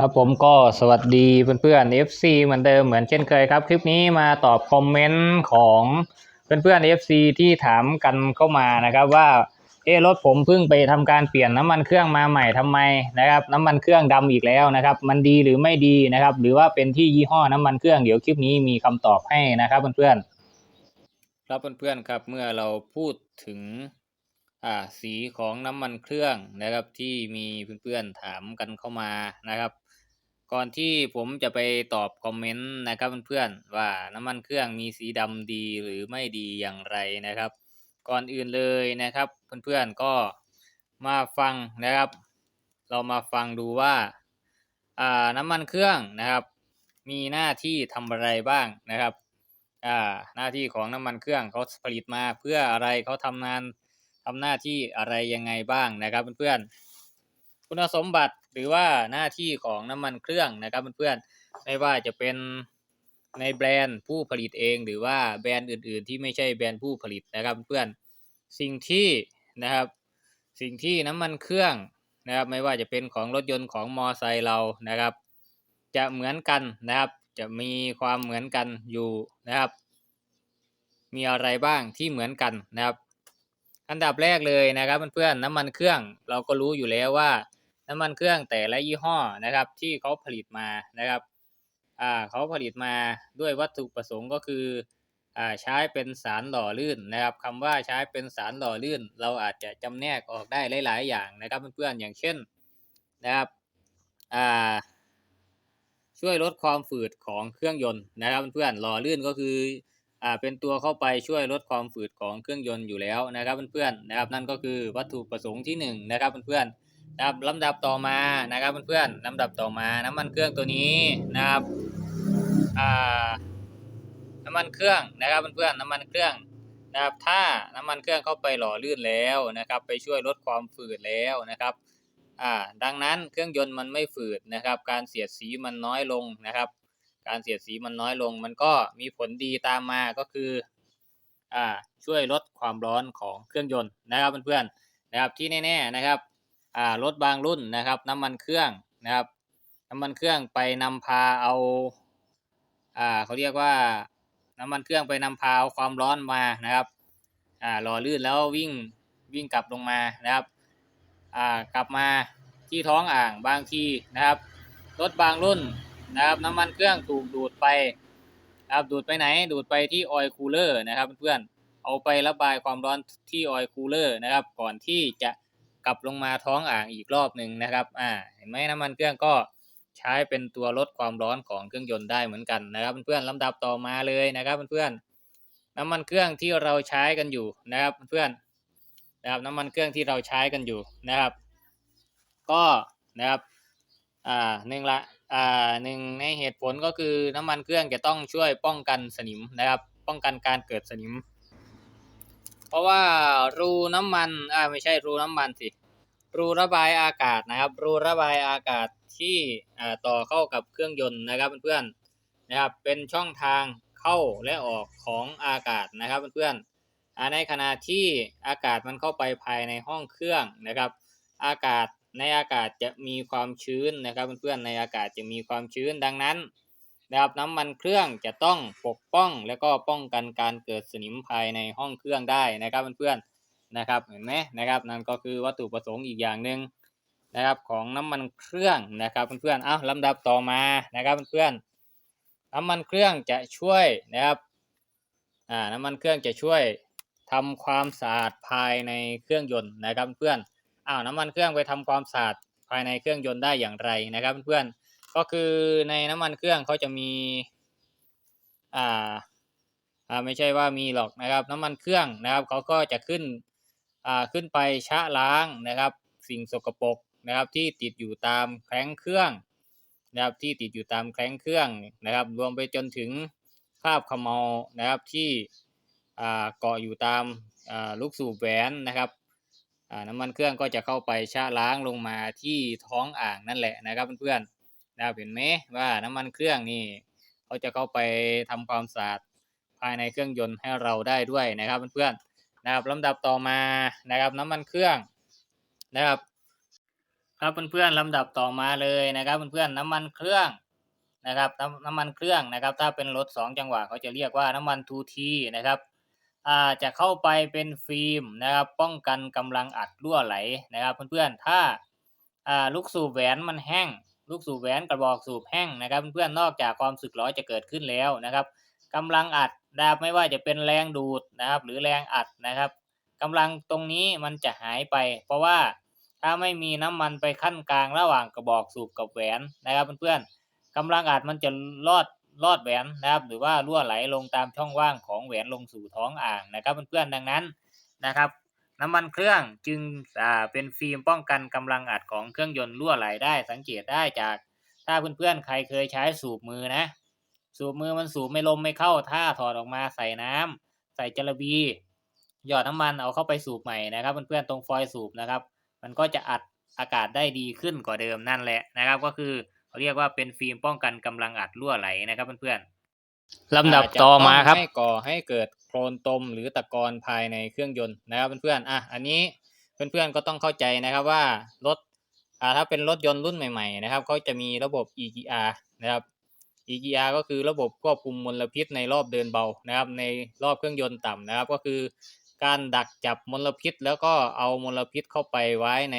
ครับผมก็สวัสดีเพื่อนๆ FC เหมือนเดิมเหมือนเช่นเคยครับ คลิปนี้มาตอบคอมเมนต์ของเพื่อนๆ FC ที่ถามกันเข้ามานะครับว่าเออรถผมเพิ่งไปทำการเปลี่ยนน้ำมันเครื่องมาใหม่ทำไมนะครับ น้ำมันเครื่องดำอีกแล้วนะครับ มันดีหรือไม่ดีนะครับ หรือว่าเป็นที่ยี่ห้อน้ำมันเครื่องเดี๋ยวคลิปนี้มีคำตอบให้นะครับเพื่อนๆครับเพื่อนๆครับเมื่อเราพูดถึงอ่าสีของน้ำมันเครื่องนะครับที่มีเพื่อนๆถามกันเข้ามานะครับ ก่อนที่ผมจะไปตอบคอมเมนต์นะครับเพื่อนๆว่าน้ำมันเครื่องมีสีดำดีหรือไม่ดีอย่างไรนะครับ ก่อนอื่นเลยนะครับเพื่อนๆก็มาฟังนะครับ เรามาฟังดูว่าอ่าน้ำมันเครื่องนะครับ มีหน้าที่ทำอะไรบ้างนะครับอ่าหน้าที่ของน้ำมันเครื่องเขาผลิตมาเพื่ออะไรเขาทำงานทำหน้าที่อะไรยังไงบ้างนะครับเพื่อนๆคุณสมบัติ รือว่าหน้าที่ของน้ำมันเครื่องนะครับเพื่อนๆไม่ว่าจะเป็นในแบรนด์ผู้ผลิตเอง หรือว่าแบรนด์อื่น ๆ ที่ไม่ใช่แบรนด์ผู้ผลิตนะครับเพื่อนสิ่งที่นะครับ สิ่งที่น้ำมันเครื่องนะครับ ไม่ว่าจะเป็นของรถยนต์ของมอไซค์เรานะครับ จะเหมือนกันนะครับ จะมีความเหมือนกันอยู่นะครับ มีอะไรบ้างที่เหมือนกันนะครับ อันดับแรกเลยนะครับเพื่อนๆน้ำมันเครื่องเราก็รู้อยู่แล้วว่า น้ำมันเครื่องแต่ละยี่ห้อนะครับ ที่เขาผลิตมานะครับอ่าเขาผลิตมาด้วยวัตถุประสงค์ก็คืออ่าใช้เป็นสารหล่อลื่นนะครับคำว่าใช้เป็นสารหล่อลื่น เราอาจจะจำแนกออกได้หลาย ๆ อย่างนะครับเพื่อนๆอย่างเช่นนะครับอ่าช่วยลดความฝืดของเครื่องยนต์นะครับเพื่อนๆหล่อลื่นก็คืออ่าเป็นตัวเข้าไปช่วยลดความฝืดของเครื่องยนต์อยู่แล้วนะครับเพื่อนๆนะครับ นั่นก็คือวัตถุประสงค์ที่หนึ่งนะครับเพื่อนๆ นะครับลำดับต่อมานะครับเพื่อนๆลำดับต่อมาน้ำมันเครื่องตัวนี้นะครับอ่าน้ำมันเครื่องนะครับเพื่อนๆน้ำมันเครื่องนะครับถ้าน้ำมันเครื่องเข้าไปหล่อลื่นแล้วนะครับ ไปช่วยลดความฝืดแล้วนะครับอ่าดังนั้นเครื่องยนต์มันไม่ฝืดนะครับ การเสียดสีมันน้อยลงนะครับ การเสียดสีมันน้อยลง มันก็มีผลดีตามมาก็คืออ่าช่วยลดความร้อนของเครื่องยนต์นะครับเพื่อนๆนะครับที่แน่ๆนะครับ อ่ารถบางรุ่นนะครับ น้ำมันเครื่องนะครับ น้ำมันเครื่องไปนำพาเอาอ่าเขาเรียกว่าน้ำมันเครื่องไปนำพาเอาความร้อนมานะครับอ่าหล่อลื่นแล้ววิ่งวิ่งกลับลงมานะครับอ่ากลับมาที่ท้องอ่างบางทีนะครับ รถบางรุ่นนะครับ น้ำมันเครื่องถูกดูดไปนะครับดูดไปไหนดูดไปที่ออยล์คูลเลอร์นะครับเพื่อนๆเอาไประบายความร้อนที่ออยล์คูลเลอร์นะครับ ก่อนที่จะ กลับลงมาท้องอ่างอีกรอบหนึ่งนะครับอ่าเห็นไหมน้ำมันเครื่องก็ใช้เป็นตัวลดความร้อนของเครื่องยนต์ได้เหมือนกันนะครับเพื่อนๆลำดับต่อมาเลยนะครับเพื่อนๆน้ำมันเครื่องที่เราใช้กันอยู่นะครับเพื่อนๆนะครับน้ำมันเครื่องที่เราใช้กันอยู่นะครับ ก็นะครับอ่าหนึ่งละอ่าหนึ่งในเหตุผลก็คือน้ำมันเครื่องจะต้องช่วยป้องกันสนิมนะครับ ป้องกันการเกิดสนิม เพราะว่ารูน้ำมันอ่าไม่ใช่รูน้ำมันสิ รูระบายอากาศนะครับ รูระบายอากาศที่ต่อเข้ากับเครื่องยนต์นะครับเพื่อนๆนะครับเป็นช่องทางเข้าและออกของอากาศนะครับเพื่อนๆในขณะที่อากาศมันเข้าไปภายในห้องเครื่องนะครับ อากาศในอากาศจะมีความชื้นนะครับเพื่อนๆในอากาศจะมีความชื้นดังนั้นนะครับน้ำมันเครื่องจะต้องปกป้องและก็ป้องกันการเกิดสนิมภายในห้องเครื่องได้นะครับเพื่อนๆ นะครับเห็นไหมนะครับนั่นก็คือวัตถุประสงค์อีกอย่างหนึ่งนะครับของน้ำมันเครื่องนะครับเพื่อนๆเอาลำดับต่อมานะครับเพื่อนๆน้ำมันเครื่องจะช่วยนะครับอ่าน้ำมันเครื่องจะช่วยทำความสะอาดภายในเครื่องยนต์นะครับเพื่อนอ้าวน้ำมันเครื่องไปทำความสะอาดภายในเครื่องยนต์ได้อย่างไรนะครับเพื่อนๆก็คือในน้ำมันเครื่องเขาจะมีอ่าอ่าไม่ใช่ว่ามีหรอกนะครับ น้ำมันเครื่องนะครับเขาก็จะขึ้น ขึ้นไปชะล้างนะครับ สิ่งสกปรกนะครับที่ติดอยู่ตามแคร้งเครื่องนะครับที่ติดอยู่ตามแคร้งเครื่องนะครับ รวมไปจนถึงคราบเขมเมานะครับที่เกาะอยู่ตามลูกสูบแหวนนะครับน้ำมันเครื่องก็จะเข้าไปชะล้างลงมาที่ท้องอ่างนั่นแหละนะครับเพื่อนๆนะครับเห็นไหมว่าน้ำมันเครื่องนี่เขาจะเข้าไปทำความสะอาดภายในเครื่องยนต์ให้เราได้ด้วยนะครับเพื่อนๆ นะครับลำดับต่อมานะครับน้ำมันเครื่องนะครับครับเพื่อนๆลำดับต่อมาเลยนะครับเพื่อนๆน้ำมันเครื่องนะครับน้ำน้ำมันเครื่องนะครับ ถ้าเป็นรถสองจังหวะเขาจะเรียกว่าน้ำมันทูทีนะครับอ่าจะเข้าไปเป็นฟิล์มนะครับ ป้องกันกำลังอัดรั่วไหลนะครับ เพื่อนๆถ้าอ่าลูกสูบแหวนมันแห้ง ลูกสูบแหวนกระบอกสูบแห้งนะครับ เพื่อนๆนอกจากความสึกหรอจะเกิดขึ้นแล้วนะครับ กำลังอัดนะครับไม่ว่าจะเป็นแรงดูดนะครับ หรือแรงอัดนะครับกำลังตรงนี้มันจะหายไป เพราะว่าถ้าไม่มีน้ำมันไปขั้นกลางระหว่างกระบอกสูบกับแหวนนะครับเพื่อนๆกำลังอัดมันจะลอดลอดแหวนนะครับ หรือว่ารั่วไหลลงตามช่องว่างของแหวนลงสู่ท้องอ่างนะครับเพื่อนๆดังนั้นนะครับน้ำมันเครื่องจึงเป็นฟิล์มป้องกันกำลังอัดของเครื่องยนต์รั่วไหลได้สังเกตได้จาก ถ้าเพื่อนๆใครเคยใช้สูบมือนะ สูบมือมันสูบไม่ลมไม่เข้าถ้าถอดออกมาใส่น้ำใส่จระบีหยอดน้ำมันเอาเข้าไปสูบใหม่นะครับเพื่อนๆตรงฟอยล์สูบนะครับ มันก็จะอัดอากาศได้ดีขึ้นกว่าเดิมนั่นแหละนะครับ ก็คือเขาเรียกว่าเป็นฟิล์มป้องกันกำลังอัดรั่วไหลนะครับเพื่อนๆลำดับต่อมาครับให้ก่อให้เกิดโคลนตมหรือตะกอนภายในเครื่องยนต์นะครับเพื่อนๆอะอันนี้เพื่อนๆก็ต้องเข้าใจนะครับว่ารถอ่าถ้าเป็นรถยนต์รุ่นใหม่ ๆ นะครับเขาจะมีระบบ EGR นะครับ EGR ก็คือระบบควบคุมมลพิษในรอบเดินเบานะครับ ในรอบเครื่องยนต์ต่ำนะครับ ก็คือการดักจับมลพิษ แล้วก็เอามลพิษเข้าไปไว้ใน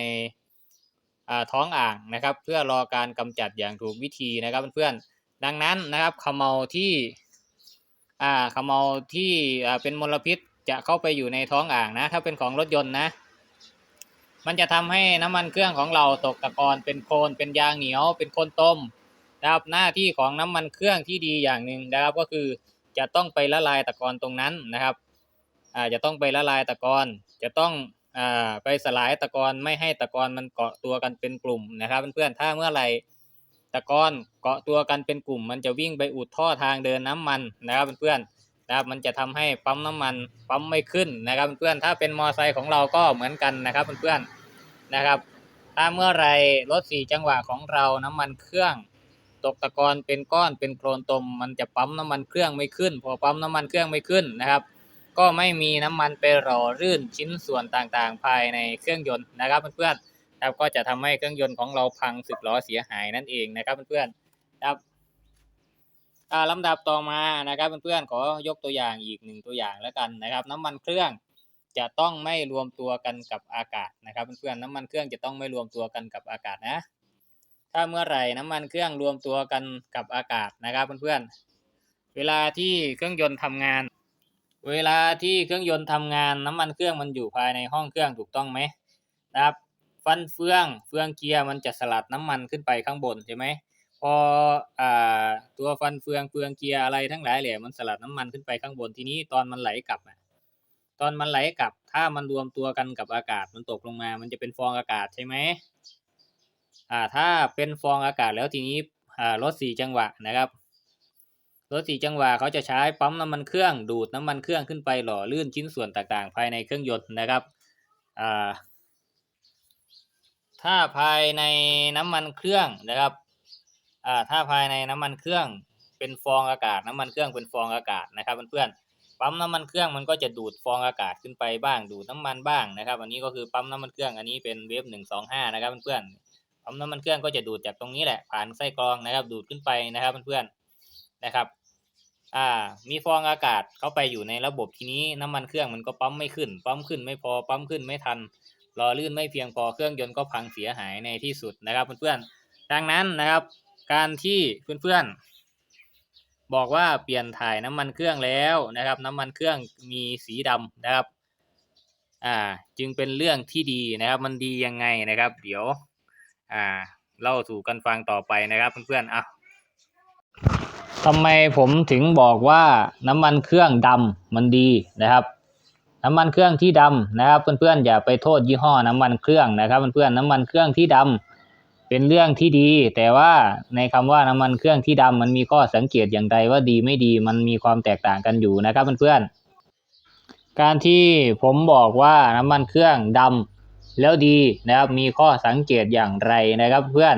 ท้องอ่างนะครับ เพื่อรอการกำจัดอย่างถูกวิธีนะครับเพื่อนๆดังนั้นนะครับขมเมาที่อ่าขมเมาที่อ่าเป็นมลพิษจะเข้าไปอยู่ในท้องอ่างนะ ถ้าเป็นของรถยนต์นะ มันจะทำให้น้ำมันเครื่องของเราตกตะกอนเป็นโคลนเป็นยางเหนียว เป็นโคลนต้ม นะครับหน้าที่ของน้ำมันเครื่องที่ดีอย่างหนึ่งนะครับก็คือจะต้องไปละลายตะกอนตรงนั้นนะครับอ่าจะต้องไปละลายตะกอนจะต้องอ่าไปสลายตะกอนไม่ให้ตะกอนมันเกาะตัวกันเป็นกลุ่มนะครับเพื่อนๆถ้าเมื่อไหร่ตะกอนเกาะตัวกันเป็นกลุ่ม มันจะวิ่งไปอุดท่อทางเดินน้ำมันนะครับเพื่อนๆนะครับมันจะทำให้ปั๊มน้ำมันปั๊มไม่ขึ้นนะครับเพื่อนๆถ้าเป็นมอไซค์ของเราก็เหมือนกันนะครับเพื่อนๆนะครับ ถ้าเมื่อไรรถสี่จังหวะของเราน้ำมันเครื่อง ตกตะกอนเป็นก้อนเป็นโคลนตมมันจะปั๊มน้ำมันเครื่องไม่ขึ้น พอปั๊มน้ำมันเครื่องไม่ขึ้นนะครับ ก็ไม่มีน้ำมันไปหล่อลื่นชิ้นส่วนต่างๆ ภายในเครื่องยนต์นะครับเพื่อนๆครับก็จะทำให้เครื่องยนต์ของเราพังสึกหรอเสียหายนั่นเองนะครับเพื่อนๆครับลำดับต่อมานะครับเพื่อนๆขอยกตัวอย่างอีกหนึ่งตัวอย่างแล้วกันนะครับ น้ำมันเครื่องจะต้องไม่รวมตัวกันกับอากาศนะครับเพื่อนๆน้ำมันเครื่องจะต้องไม่รวมตัวกันกับอากาศนะ ถ้าเมื่อไหร่น้ำมันเครื่องรวมตัวกันกับอากาศนะครับเพื่อนๆ เวลาที่เครื่องยนต์ทำงาน เวลาที่เครื่องยนต์ทำงานน้ำมันเครื่องมันอยู่ภายในห้องเครื่องถูกต้องไหมนะครับ ฟันเฟืองเฟืองเกียร์มันจะสลัดน้ำมันขึ้นไปข้างบนใช่ไหมพออ่าตัวฟันเฟืองเฟืองเกียร์อะไรทั้งหลายแหละมันสลัดน้ำมันขึ้นไปข้างบนทีนี้ตอนมันไหลกลับอะตอนมันไหลกลับถ้ามันรวมตัวกันกับอากาศมันตกลงมา มันจะเป็นฟองอากาศใช่ไหม อ่าถ้าเป็นฟองอากาศแล้วทีนี้อ่ารถสี่จังหวะนะครับรถสี่จังหวะเขาจะใช้ปั๊มน้ำมันเครื่องดูดน้ำมันเครื่องขึ้นไปหล่อลื่นชิ้นส่วนต่างๆ ภายในเครื่องยนต์นะครับอ่าถ้าภายในน้ำมันเครื่องนะครับอ่าถ้าภายในน้ำมันเครื่องเป็นฟองอากาศน้ำมันเครื่องเป็นฟองอากาศนะครับเพื่อนๆปั๊มน้ำมันเครื่องมันก็จะดูดฟองอากาศขึ้นไปบ้างดูดน้ำมันบ้างนะครับ อันนี้ก็คือปั๊มน้ำมันเครื่องอันนี้เป็นเวฟหนึ่งสองห้านะครับเพื่อนๆ ปั๊มน้ำมันเครื่องก็จะดูดจากตรงนี้แหละผ่านไส้กรองนะครับ ดูดขึ้นไปนะครับเพื่อนๆนะครับ อ่า มีฟองอากาศเข้าไปอยู่ในระบบทีนี้น้ำมันเครื่องมันก็ปั๊มไม่ขึ้น ปั๊มขึ้นไม่พอปั๊มขึ้นไม่ทันรอลื่นไม่เพียงพอเครื่องยนต์ก็พังเสียหายในที่สุดนะครับเพื่อนๆดังนั้นนะครับ การที่เพื่อนๆบอกว่าเปลี่ยนถ่ายน้ำมันเครื่องแล้วนะครับ น้ำมันเครื่องมีสีดำนะครับ อ่า จึงเป็นเรื่องที่ดีนะครับ มันดียังไงนะครับ เดี๋ยว อ่าเล่าสู่กันฟังต่อไปนะครับเพื่อนๆอะทำไมผมถึงบอกว่าน้ำมันเครื่องดำมันดีนะครับ น้ำมันเครื่องที่ดำนะครับ เพื่อนๆอย่าไปโทษยี่ห้อน้ำมันเครื่องนะครับเพื่อนๆน้ำมันเครื่องที่ดำเป็นเรื่องที่ดี แต่ว่าในคำว่าน้ำมันเครื่องที่ดำมันมีข้อสังเกตอย่างใดว่าดีไม่ดีมันมีความแตกต่างกันอยู่นะครับเพื่อนๆการที่ผมบอกว่าน้ำมันเครื่องดำ แล้วดีนะครับมีข้อสังเกตอย่างไรนะครับเพื่อน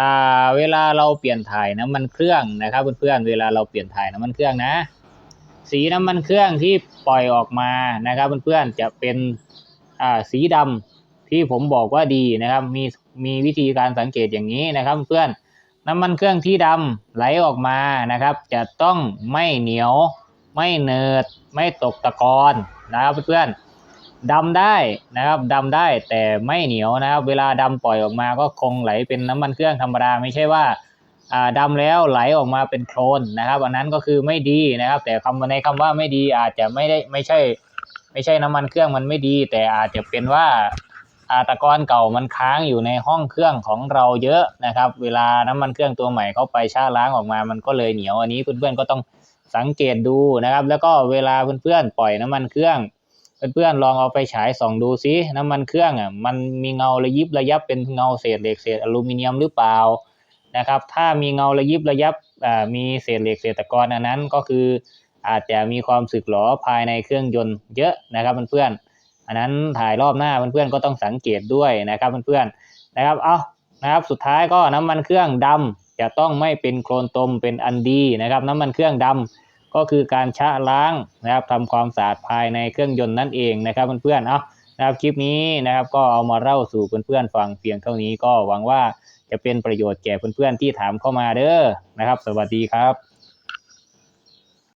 อ่าเวลาเราเปลี่ยนถ่ายน้ำมันเครื่องนะครับเพื่อนๆเวลาเราเปลี่ยนถ่ายน้ำมันเครื่องนะ สีน้ำมันเครื่องที่ปล่อยออกมานะครับเพื่อนๆจะเป็นอ่าสีดำที่ผมบอกว่าดีนะครับมีมีวิธีการสังเกตอย่างนี้นะครับเพื่อนน้ำมันเครื่องที่ดำไหลออกมานะครับ จะต้องไม่เหนียว ไม่เนิดไม่ตกตะกอนนะครับเพื่อนๆ ดำได้นะครับดำได้แต่ไม่เหนียวนะครับ เวลาดำปล่อยออกมาก็คงไหลเป็นน้ำมันเครื่องธรรมดาไม่ใช่ว่าดำแล้วไหลออกมาเป็นโคลนนะครับอันนั้นก็คือไม่ดีนะครับ แต่คำในคำว่าไม่ดีอาจจะไม่ได้ไม่ใช่ ไม่ใช่น้ำมันเครื่องมันไม่ดี แต่อาจจะเป็นว่าอาตะกอนเก่ามันค้างอยู่ในห้องเครื่องของเราเยอะนะครับ เวลาน้ำมันเครื่องตัวใหม่เข้าไปชาล้างออกมามันก็เลยเหนียวอันนี้เพื่อนๆก็ต้องสังเกตดูนะครับ แล้วก็เวลาเพื่อนๆปล่อยน้ำมันเครื่อง เพื่อนๆลองเอาไปฉายส่องดูซิน้ำมันเครื่องอะมันมีเงาระยิบระยับเป็นเงาเศษเหล็กเศษอลูมิเนียมหรือเปล่านะครับ ถ้ามีเงาระยิบระยับมีเศษเหล็กเศษตะกอนอันนั้นก็คืออาจจะมีความสึกหรอภายในเครื่องยนต์เยอะนะครับเพื่อนๆอันนั้นถ่ายรอบหน้าเพื่อนๆก็ต้องสังเกตด้วยนะครับเพื่อนๆนะครับเอานะครับสุดท้ายก็น้ำมันเครื่องดำจะต้องไม่เป็นโคลนตมเป็นอันดีนะครับ น้ำมันเครื่องดำ ก็คือการชะล้างนะครับทำความสะอาดภายในเครื่องยนต์นั่นเองนะครับเพื่อนๆเอานะครับคลิปนี้นะครับก็เอามาเล่าสู่เพื่อนๆฟังเพียงเท่านี้ก็หวังว่าจะเป็นประโยชน์แก่เพื่อนๆที่ถามเข้ามาเด้อนะครับ สวัสดีครับ